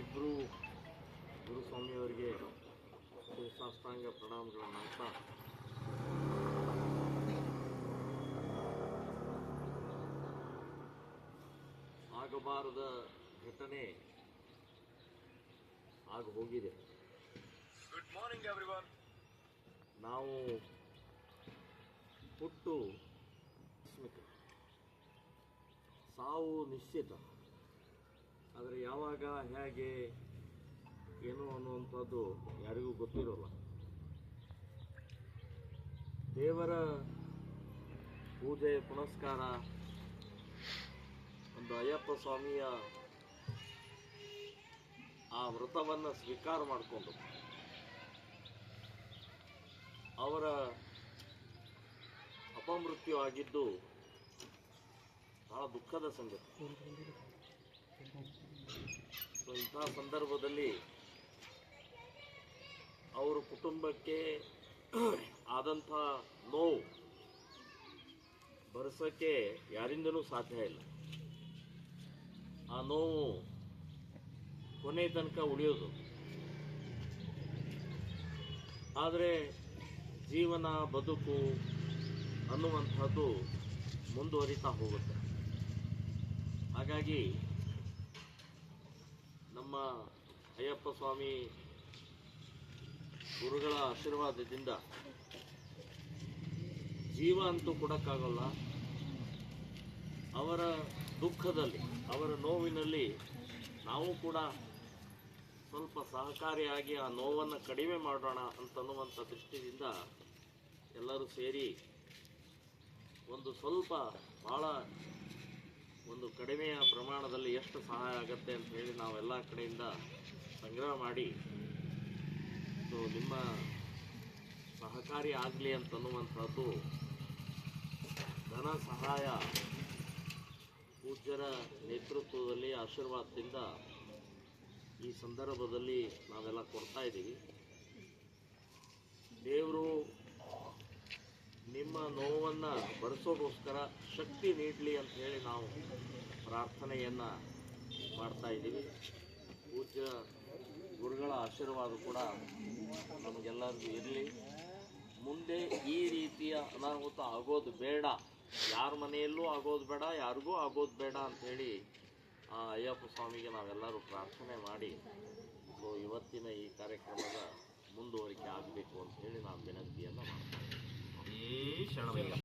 ಇಬ್ಬರು ಗುರುಸ್ವಾಮಿಯವರಿಗೆ ಸಾಷ್ಟಾಂಗ ಪ್ರಣಾಮಗಳನ್ನು ಅಂತ ಆಗಬಾರದ ಘಟನೆ ಆಗ ಹೋಗಿದೆ. ಗುಡ್ ಮಾರ್ನಿಂಗ್ ಎವ್ರಿವನ್ ನಾವು ಹುಟ್ಟು ಸಾವು ನಿಶ್ಚಿತ. ಆದರೆ ಯಾವಾಗ, ಹೇಗೆ, ಏನು ಅನ್ನುವಂಥದ್ದು ಯಾರಿಗೂ ಗೊತ್ತಿರೋಲ್ಲ. ದೇವರ ಪೂಜೆ, ಪುನಸ್ಕಾರ, ಒಂದು ಅಯ್ಯಪ್ಪ ಸ್ವಾಮಿಯ ಆ ವ್ರತವನ್ನು ಸ್ವೀಕಾರ ಮಾಡಿಕೊಂಡು, ಅವರ ಅಪಮೃತ್ಯು ಆಗಿದ್ದು ಬಹಳ ದುಃಖದ ಸಂಗತಿ. ಇಂತಹ ಸಂದರ್ಭದಲ್ಲಿ ಅವರ ಕುಟುಂಬಕ್ಕೆ ಆದಂಥ ನೋವು ಬರೆಸೋಕ್ಕೆ ಯಾರಿಂದಲೂ ಸಾಧ್ಯ ಇಲ್ಲ. ಆ ನೋವು ಕೊನೆ ತನಕ ಉಳಿಯೋದು. ಆದರೆ ಜೀವನ, ಬದುಕು ಅನ್ನುವಂಥದ್ದು ಮುಂದುವರಿತಾ ಹೋಗುತ್ತೆ. ಹಾಗಾಗಿ ನಮ್ಮ ಅಯ್ಯಪ್ಪ ಸ್ವಾಮಿ ಗುರುಗಳ ಆಶೀರ್ವಾದದಿಂದ ಜೀವ ಅಂತೂ ಕೊಡೋಕ್ಕಾಗಲ್ಲ. ಅವರ ದುಃಖದಲ್ಲಿ, ಅವರ ನೋವಿನಲ್ಲಿ ನಾವು ಕೂಡ ಸ್ವಲ್ಪ ಸಹಕಾರಿಯಾಗಿ ಆ ನೋವನ್ನು ಕಡಿಮೆ ಮಾಡೋಣ ಅಂತನ್ನುವಂಥ ದೃಷ್ಟಿಯಿಂದ ಎಲ್ಲರೂ ಸೇರಿ ಒಂದು ಸ್ವಲ್ಪ ಭಾಳ ಒಂದು ಕಡಿಮೆಯ ಪ್ರಮಾಣದಲ್ಲಿ ಎಷ್ಟು ಸಹಾಯ ಆಗುತ್ತೆ ಅಂತ ಹೇಳಿ ನಾವೆಲ್ಲ ಕಡೆಯಿಂದ ಸಂಗ್ರಹ ಮಾಡಿ, ಸೊ ನಿಮ್ಮ ಸಹಕಾರಿ ಆಗಲಿ ಅಂತನ್ನುವಂಥದ್ದು ಧನ ಸಹಾಯ ಪೂಜ್ಯರ ನೇತೃತ್ವದಲ್ಲಿ ಆಶೀರ್ವಾದದಿಂದ ಈ ಸಂದರ್ಭದಲ್ಲಿ ನಾವೆಲ್ಲ ಕೊಡ್ತಾ ಇದ್ದೀವಿ. ದೇವರು ನೋವನ್ನು ಬರೆಸೋದೋಸ್ಕರ ಶಕ್ತಿ ನೀಡಲಿ ಅಂತ ಹೇಳಿ ನಾವು ಪ್ರಾರ್ಥನೆಯನ್ನು ಮಾಡ್ತಾ ಇದ್ದೀವಿ. ಪೂಜ್ಯ ಗುರುಗಳ ಆಶೀರ್ವಾದ ಕೂಡ ನಮಗೆಲ್ಲರಿಗೂ ಇರಲಿ. ಮುಂದೆ ಈ ರೀತಿಯ ಅನಾಹುತ ಆಗೋದು ಬೇಡ. ಯಾರ ಮನೆಯಲ್ಲೂ ಆಗೋದು ಬೇಡ, ಯಾರಿಗೂ ಆಗೋದು ಬೇಡ ಅಂಥೇಳಿ ಆ ಅಯ್ಯಪ್ಪ ಸ್ವಾಮಿಗೆ ನಾವೆಲ್ಲರೂ ಪ್ರಾರ್ಥನೆ ಮಾಡಿ, ಸೊ ಇವತ್ತಿನ ಈ ಕಾರ್ಯಕ್ರಮದ ಮುಂದುವರಿಕೆ ಆಗಬೇಕು ಅಂತ ಹೇಳಿ ನಾನು ವಿನಂತಿಯನ್ನು ಮಾಡ್ತೀನಿ ಈ ಶರಣಮಯ್ಯ